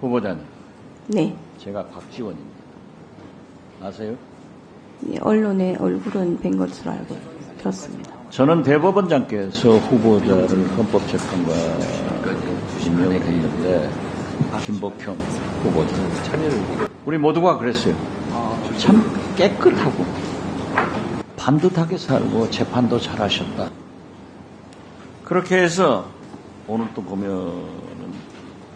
후보자님, 네. 제가 곽지원입니다. 아세요? 예, 언론에 얼굴은 뵌 것으로 알고 들었습니다. 저는 대법원장께서 후보자를 헌법재판관 임명했는데 김복형 후보자 참여를 우리 모두가 그랬어요. 참 깨끗하고 반듯하게 살고 재판도 잘하셨다. 그렇게 해서 오늘 또 보면은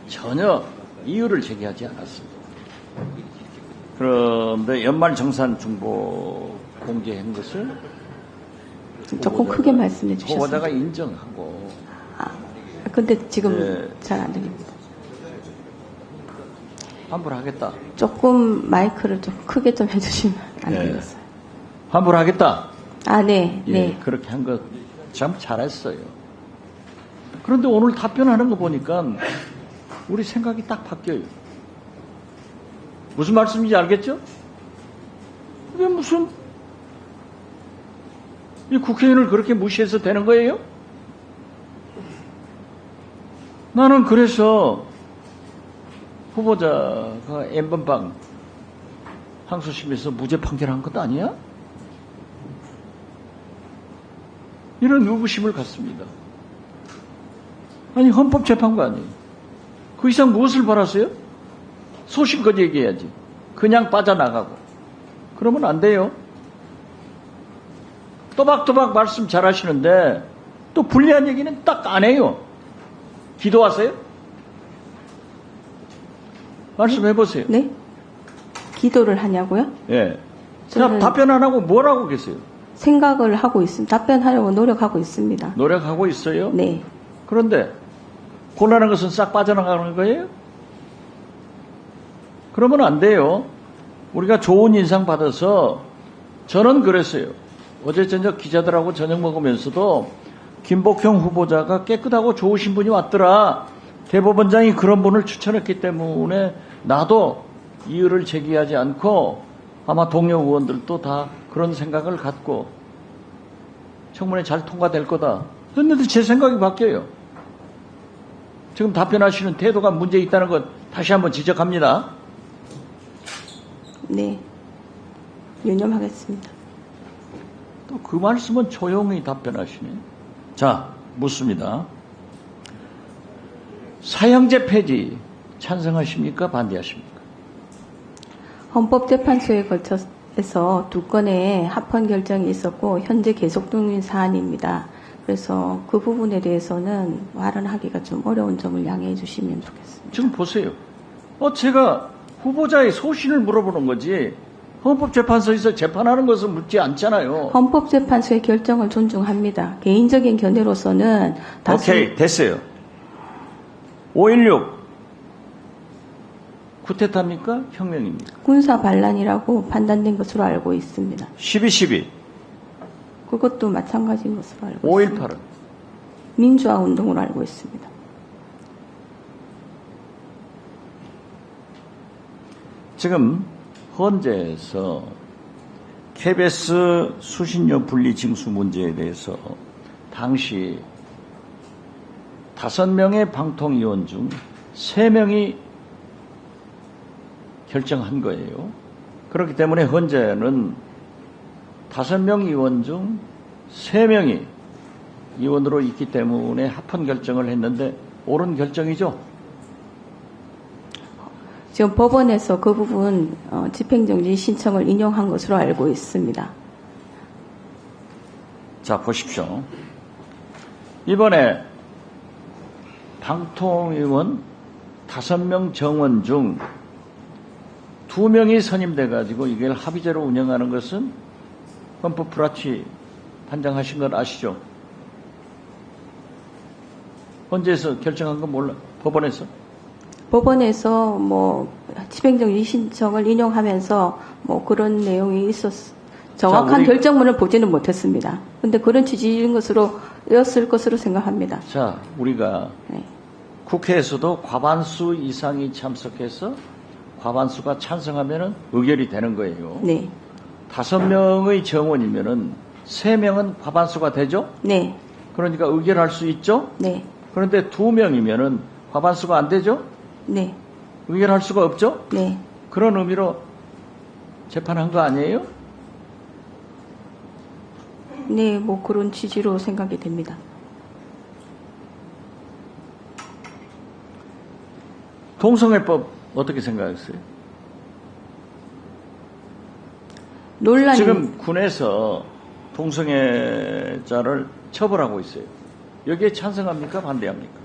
전혀 이유를 제기하지 않았습니다. 그런데 연말 정산 중보 공개한 것을 조금 크게 말씀해 후보자가 주셨습니다. 인정하고 아, 근데 지금 네. 잘안 들립니다. 환불하겠다. 조금 마이크를 좀 크게 좀 해주시면 안 네. 되겠어요? 환불하겠다. 아, 네, 예, 네. 그렇게 한것참 잘했어요. 그런데 오늘 답변하는 거 보니까 우리 생각이 딱 바뀌어요. 무슨 말씀인지 알겠죠? 이게 무슨 이 국회의원을 그렇게 무시해서 되는 거예요? 나는 그래서 후보자가 엠번방 항소심에서 무죄 판결한 것 아니야? 이런 의구심을 갖습니다. 아니 헌법재판관이 그 이상 무엇을 바랐어요? 소신껏 얘기해야지. 그냥 빠져나가고. 그러면 안 돼요. 또박또박 말씀 잘 하시는데 또 불리한 얘기는 딱 안 해요. 기도하세요? 말씀해 보세요. 네? 기도를 하냐고요? 예. 자, 저는- 답변 안 하고 뭘 하고 계세요? 생각을 하고 있습니다. 답변하려고 노력하고 있습니다. 노력하고 있어요? 네. 그런데 고난한 것은 싹 빠져나가는 거예요? 그러면 안 돼요. 우리가 좋은 인상 받아서 저는 그랬어요. 어제 저녁 기자들하고 저녁 먹으면서도 김복형 후보자가 깨끗하고 좋으신 분이 왔더라. 대법원장이 그런 분을 추천했기 때문에 나도 이유를 제기하지 않고 아마 동료 의원들도 다 그런 생각을 갖고 청문회 잘 통과될 거다. 그런데 제 생각이 바뀌어요. 지금 답변하시는 태도가 문제 있다는 것 다시 한번 지적합니다. 네. 유념하겠습니다. 또 그 말씀은 조용히 답변하시네. 자, 묻습니다. 사형제 폐지 찬성하십니까? 반대하십니까? 헌법재판소에 걸쳐서 두 건의 합헌 결정이 있었고 현재 계속 중인 사안입니다. 그래서 그 부분에 대해서는 발언하기가 좀 어려운 점을 양해해 주시면 좋겠습니다. 지금 보세요. 어, 제가 후보자의 소신을 물어보는 거지 헌법재판소에서 재판하는 것을 묻지 않잖아요. 헌법재판소의 결정을 존중합니다. 개인적인 견해로서는 다수 오케이, 됐어요. 5.16 쿠데타입니까? 혁명입니까? 군사 반란이라고 판단된 것으로 알고 있습니다. 12.12, 그것도 마찬가지인 것으로 알고 있습니다. 5.18은 민주화 운동으로 알고 있습니다. 지금 헌재에서 KBS 수신료 분리 징수 문제에 대해서 당시 다섯 명의 방통위원 중 세 명이 결정한 거예요. 그렇기 때문에 헌재는 다섯 명 의원 중 세 명이 의원으로 있기 때문에 합헌 결정을 했는데 옳은 결정이죠. 지금 법원에서 그 부분 어, 집행정지 신청을 인용한 것으로 알고 있습니다. 자, 보십시오. 이번에 방통위원 다섯 명 정원 중 두 명이 선임돼 가지고 이걸 합의제로 운영하는 것은 헌법 불합치 판정하신 건 아시죠? 헌재에서 결정한 건 몰라. 법원에서. 법원에서 뭐 집행정지 신청을 인용하면서 뭐 그런 내용이 있었 정확한 우리- 결정문을 보지는 못했습니다. 근데 그런 취지인 것으로 였을 것으로 생각합니다. 자, 우리가 네. 국회에서도 과반수 이상이 참석해서 과반수가 찬성하면은 의결이 되는 거예요. 네. 다섯 명의 정원이면은 세 명은 과반수가 되죠? 네. 그러니까 의결할 수 있죠? 네. 그런데 두 명이면은 과반수가 안 되죠? 네. 의결할 수가 없죠? 네. 그런 의미로 재판한 거 아니에요? 네, 뭐 그런 취지로 생각이 됩니다. 동성애법 어떻게 생각했어요? 논란이 지금 군에서 동성애자를 처벌하고 있어요. 여기에 찬성합니까? 반대합니까?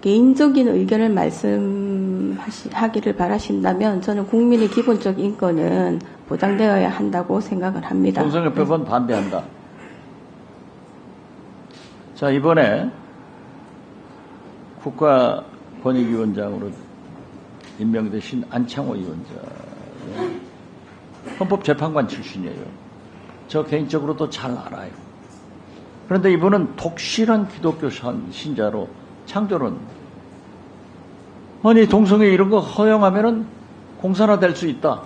개인적인 의견을 말씀하기를 바라신다면 저는 국민의 기본적 인권은 보장되어야 한다고 생각을 합니다. 동성애 법은 반대한다. 자, 이번에 국가권익위원장으로 임명되신 안창호 위원장. 헌법재판관 출신이에요. 저 개인적으로도 잘 알아요. 그런데 이분은 독실한 기독교 신- 신자로 창조는 아니 동성애 이런 거 허용하면은 공산화 될 수 있다.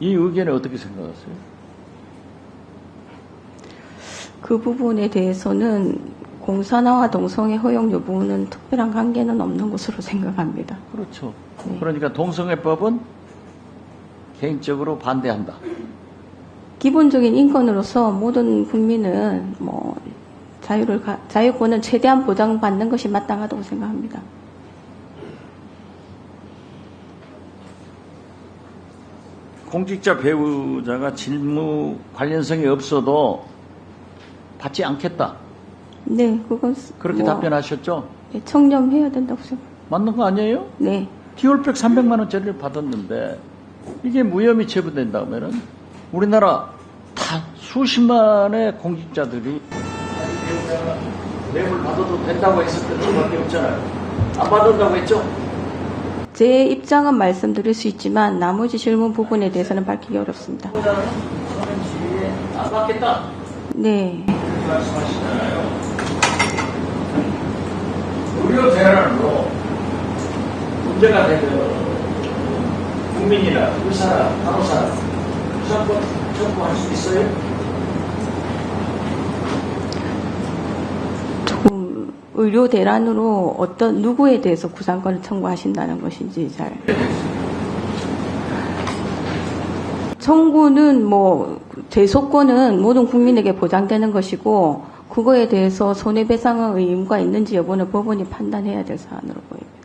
이 의견에 어떻게 생각하세요? 그 부분에 대해서는 공산화와 동성애 허용 여부는 특별한 관계는 없는 것으로 생각합니다. 그렇죠. 네. 그러니까 동성애법은 개인적으로 반대한다. 기본적인 인권으로서 모든 국민은 뭐 자유를 가- 자유권은 최대한 보장받는 것이 마땅하다고 생각합니다. 공직자 배우자가 직무 관련성이 없어도 받지 않겠다. 네, 그건 그렇게 뭐, 답변하셨죠? 네, 청렴해야 된다고 생각. 맞는 거 아니에요? 네, 디올백 300만 원짜리를 받았는데 이게 무혐의 체부된다면은 우리나라 다 수십만의 공직자들이 뇌물 받아도 된다고 했을 때 수밖에 없잖아요. 안 받았다고 했죠? 제 입장은 말씀드릴 수 있지만 나머지 질문 부분에 대해서는 밝히기 어렵습니다. 안 받겠다. 네, 말씀하시잖아요. 의료 대란으로 문제가 되면 국민이나 의사나 간호사 구상권 청구할 수 있어요? 의료 대란으로 어떤 누구에 대해서 구상권을 청구하신다는 것인지 잘. 청구는 뭐 제소권은 모든 국민에게 보장되는 것이고 그거에 대해서 손해배상의 의무가 있는지 여부는 법원이 판단해야 될 사안으로 보입니다.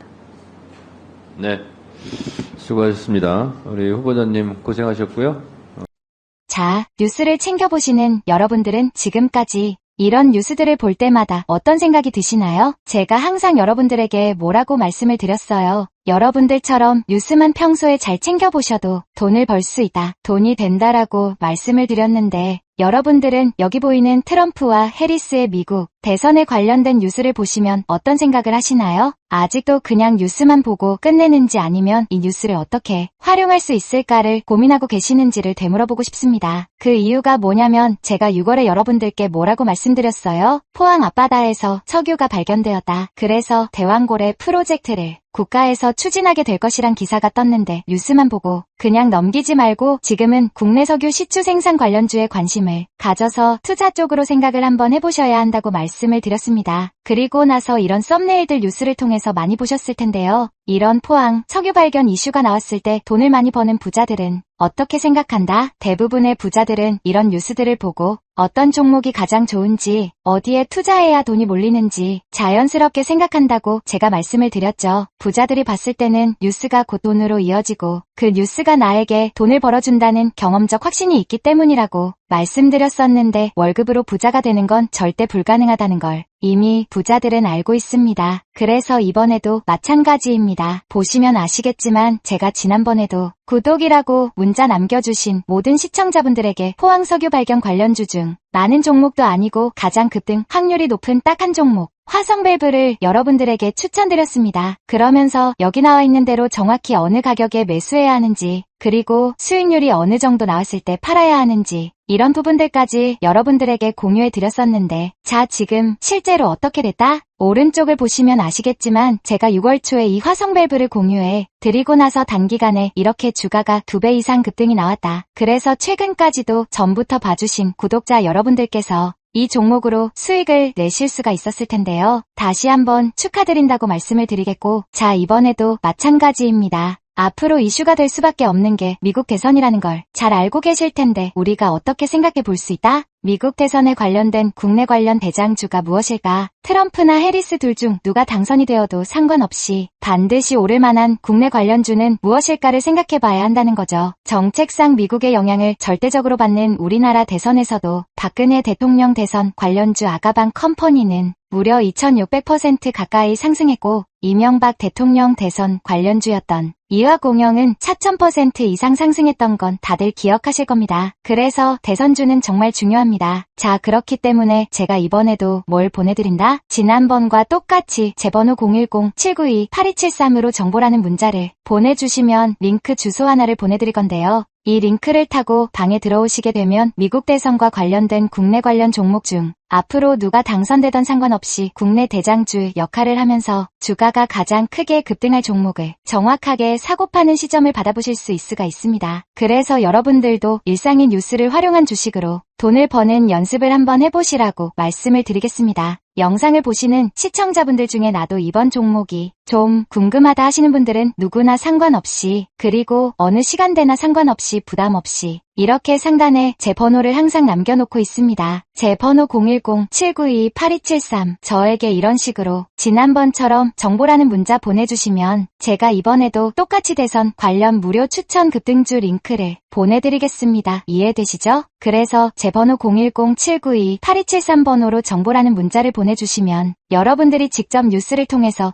네. 수고하셨습니다. 우리 후보자님 고생하셨고요. 자, 뉴스를 챙겨보시는 여러분들은 지금까지 이런 뉴스들을 볼 때마다 어떤 생각이 드시나요? 제가 항상 여러분들에게 뭐라고 말씀을 드렸어요. 여러분들처럼 뉴스만 평소에 잘 챙겨보셔도 돈을 벌 수 있다. 돈이 된다라고 말씀을 드렸는데 여러분들은 여기 보이는 트럼프와 해리스의 미국 대선에 관련된 뉴스를 보시면 어떤 생각을 하시나요? 아직도 그냥 뉴스만 보고 끝내는지 아니면 이 뉴스를 어떻게 활용할 수 있을까를 고민하고 계시는지를 되물어보고 싶습니다. 그 이유가 뭐냐면 제가 6월에 여러분들께 뭐라고 말씀드렸어요? 포항 앞바다에서 석유가 발견되었다. 그래서 대왕고래 프로젝트를 국가에서 추진하게 될 것이란 기사가 떴는데 뉴스만 보고 그냥 넘기지 말고 지금은 국내 석유 시추 생산 관련주에 관심을 가져서 투자 쪽으로 생각을 한번 해보셔야 한다고 말씀 을 드렸습니다. 그리고 나서 이런 썸네일들 뉴스를 통해서 많이 보셨을 텐데요. 이런 포항 석유 발견 이슈가 나왔을 때 돈을 많이 버는 부자들은 어떻게 생각한다? 대부분의 부자들은 이런 뉴스들을 보고 어떤 종목이 가장 좋은지, 어디에 투자해야 돈이 몰리는지 자연스럽게 생각한다고 제가 말씀을 드렸죠. 부자들이 봤을 때는 뉴스가 곧 돈으로 이어지고 그 뉴스가 나에게 돈을 벌어준다는 경험적 확신이 있기 때문이라고 말씀드렸었는데 월급으로 부자가 되는 건 절대 불가능하다는 걸 이미 부자들은 알고 있습니다. 그래서 이번에도 마찬가지입니다. 보시면 아시겠지만 제가 지난번에도 구독이라고 문자 남겨주신 모든 시청자분들에게 포항석유 발견 관련주 중 많은 종목도 아니고 가장 급등 확률이 높은 딱 한 종목 화성밸브를 여러분들에게 추천드렸습니다. 그러면서 여기 나와 있는 대로 정확히 어느 가격에 매수해야 하는지 그리고 수익률이 어느 정도 나왔을 때 팔아야 하는지 이런 부분들까지 여러분들에게 공유해 드렸었는데, 자, 지금 실제로 어떻게 됐다? 오른쪽을 보시면 아시겠지만 제가 6월 초에 이 화성 밸브를 공유해 드리고 나서 단기간에 이렇게 주가가 2배 이상 급등이 나왔다. 그래서 최근까지도 전부터 봐주신 구독자 여러분들께서 이 종목으로 수익을 내실 수가 있었을 텐데요. 다시 한번 축하드린다고 말씀을 드리겠고, 자, 이번에도 마찬가지입니다. 앞으로 이슈가 될 수밖에 없는 게 미국 대선이라는 걸 잘 알고 계실 텐데 우리가 어떻게 생각해 볼 수 있다? 미국 대선에 관련된 국내 관련 대장주가 무엇일까? 트럼프나 해리스 둘 중 누가 당선이 되어도 상관없이 반드시 오를 만한 국내 관련주는 무엇일까를 생각해 봐야 한다는 거죠. 정책상 미국의 영향을 절대적으로 받는 우리나라 대선에서도 박근혜 대통령 대선 관련주 아가방 컴퍼니는 무려 2600% 가까이 상승했고 이명박 대통령 대선 관련주였던 이화 공영은 4000% 이상 상승했던 건 다들 기억하실 겁니다. 그래서 대선주는 정말 중요합니다. 자, 그렇기 때문에 제가 이번에도 뭘 보내드린다? 지난번과 똑같이 제 번호 010-792-8273으로 정보라는 문자를 보내주시면 링크 주소 하나를 보내드릴 건데요. 이 링크를 타고 방에 들어오시게 되면 미국 대선과 관련된 국내 관련 종목 중 앞으로 누가 당선되던 상관없이 국내 대장주 역할을 하면서 주가가 가장 크게 급등할 종목을 정확하게 사고 파는 시점을 받아보실 수 있을 수가 있습니다. 그래서 여러분들도 일상의 뉴스를 활용한 주식으로 돈을 버는 연습을 한번 해보시라고 말씀을 드리겠습니다. 영상을 보시는 시청자분들 중에 나도 이번 종목이 좀 궁금하다 하시는 분들은 누구나 상관없이 그리고 어느 시간대나 상관없이 부담 없이 이렇게 상단에 제 번호를 항상 남겨놓고 있습니다. 제 번호 010-792-8273 저에게 이런 식으로 지난번처럼 정보라는 문자 보내주시면 제가 이번에도 똑같이 대선 관련 무료 추천 급등주 링크를 보내드리겠습니다. 이해되시죠? 그래서 제 번호 010-792-8273 번호로 정보라는 문자를 보내주시면 여러분들이 직접 뉴스를 통해서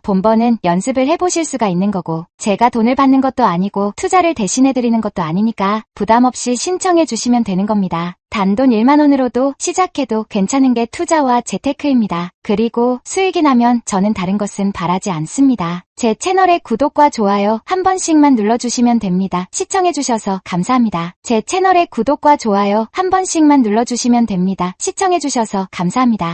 연습을 해보실 수가 있는 거고 제가 돈을 받는 것도 아니고 투자를 대신해드리는 것도 아니니까 부담 없이 신청해 주시면 되는 겁니다. 단돈 1만원으로도 시작해도 괜찮은 게 투자와 재테크입니다. 그리고 수익이 나면 저는 다른 것은 바라지 않습니다. 제 채널의 구독과 좋아요 한 번씩만 눌러주시면 됩니다. 시청해주셔서 감사합니다. 제 채널의 구독과 좋아요 한 번씩만 눌러주시면 됩니다. 시청해주셔서 감사합니다.